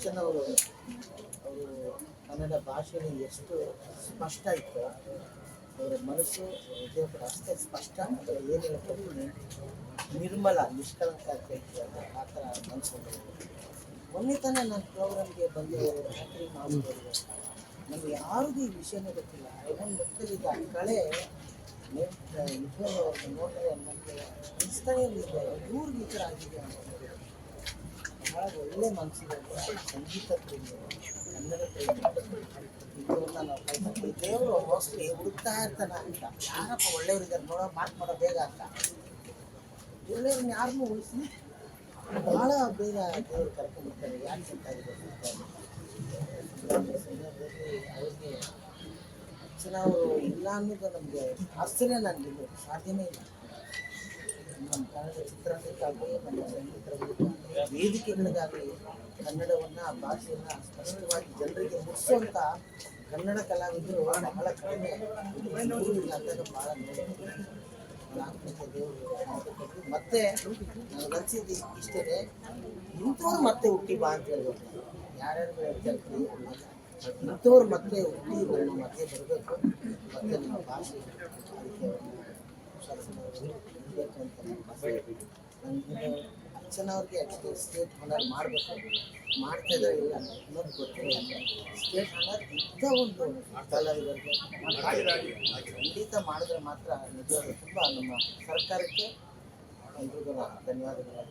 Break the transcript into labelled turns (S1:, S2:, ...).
S1: ಅರ್ಚನ ಅವರು ಕನ್ನಡ ಭಾಷೆಯಲ್ಲಿ ಎಷ್ಟು ಸ್ಪಷ್ಟ ಇತ್ತು, ಅವರ ಮನಸ್ಸು ದೇವರ ಅಷ್ಟೇ ಸ್ಪಷ್ಟ ಮತ್ತು ಏನು ಹೇಳ್ತಾರೆ? ನಿರ್ಮಲ, ನಿಷ್ಕಳಂಕ ಅಂತ ಆ ಥರ ಮನಸ್ಸು ಮೊನ್ನೆ ತಾನೇ ನನ್ನ ಪ್ರೋಗ್ರಾಮ್ಗೆ ಬಂದು ರಾತ್ರಿ ಮಾಡಿದವರು ನನಗೆ ಯಾರಿಗೂ ಈ ವಿಷಯನೇ ಗೊತ್ತಿಲ್ಲ. ಐವನ್ ಗೊತ್ತಿದ್ದ ಆ ಕಳೆ ನಿಜವಾಗ್ಲೂ ನೋಡಿದ್ರೆ ನನಗೆ ಇನ್ಸ್ಟಾಗ್ರಾಮಿದೆ ಇವ್ರಿಗೆ ಈ ಥರ ಆಗಿದೆ ಅಂತ. ಬಹಳ ಒಳ್ಳೆ ಮನಸ್ಸಿದೆ ಸಂಗೀತ ನಾವು ದೇವರು ಮೋಸ್ಟ್ಲಿ ಹುಡುಕ್ತಾ ಇರ್ತಾನೆ ಅಂತ. ಯಾರಪ್ಪ ಒಳ್ಳೆಯವ್ರಿದ್ದಾರೆ ನೋಡೋ, ಮಾತು ಮಾಡೋ ಬೇಗ ಅಂತ. ಒಳ್ಳೆಯವ್ರನ್ನ ಯಾರನ್ನೂ ಉಳಿಸಿ ಭಾಳ ಬೇಗ ದೇವ್ರು ಕರ್ಕೊಂಡ್ಬಿಡ್ತಾರೆ ಯಾರು ಅಂತ ಅವ್ರಿಗೆ ಅವರು ಇಲ್ಲ ಅನ್ನೋದು ನಮಗೆ ಆಶ್ಚರ್ಯ ನನಗೆ, ಸಾಧ್ಯನೇ ಇಲ್ಲ. ನಮ್ಮ ಕನ್ನಡ ಚಿತ್ರರಂಗಕ್ಕಾಗಲಿ, ನಮ್ಮ ಸಂಗೀತ ವೇದಿಕೆಗಳಿಗಾಗಲಿ ಕನ್ನಡವನ್ನು, ಭಾಷೆಯನ್ನು ಸ್ಪಷ್ಟವಾಗಿ ಜನರಿಗೆ ಮುಟ್ಟಿಸುವಂಥ ಕನ್ನಡ ಕಲಾವಿದರು ಬಹಳ ಕಡಿಮೆ. ಅಂದಾಗ ಭಾಳ ದೇವರು ಮತ್ತೆ ನನಗೆ ಅನ್ಸಿದ್ದು ಇಷ್ಟೇ ಇಂಥವ್ರು ಮತ್ತೆ ಹುಟ್ಟಿ ಬಾ ಅಂತ ಹೇಳ್ಬೇಕು ಯಾರ್ಯಾರು ಹೇಳ್ತಾರೆ ಇಂಥವ್ರು ಮತ್ತೆ ಹುಟ್ಟಿ ನಮ್ಮ ಮತ್ತೆ ಬರಬೇಕು. ಮತ್ತೆ ನಮ್ಮ ಭಾಷೆ. ಅದಕ್ಕೆ ಇರಬೇಕು ಅಂತ ನನ್ನ ಆಸೆ. ನನಗೆ ಅರ್ಚನಾ ಅವ್ರಿಗೆ ಸ್ಟೇಟ್ ಹಾನರ್ ಮಾಡಬೇಕು ಮಾಡ್ತಾ ಇದ್ದಾರೆ ಇಲ್ಲ ಅನ್ನೋದು ಗೊತ್ತಿಲ್ಲ ಸ್ಟೇಟ್ ಹಾನರ್ ಇದ್ದ ಒಂದು ಕಲಾವಿದರಿಗೆ ಖಂಡಿತ ಮಾಡಿದ್ರೆ ಮಾತ್ರ ನಿಜವಾಗ್ಲೂ ತುಂಬ ನಮ್ಮ ಸರ್ಕಾರಕ್ಕೆ ಎಲ್ರಿಗೂ ಧನ್ಯವಾದಗಳು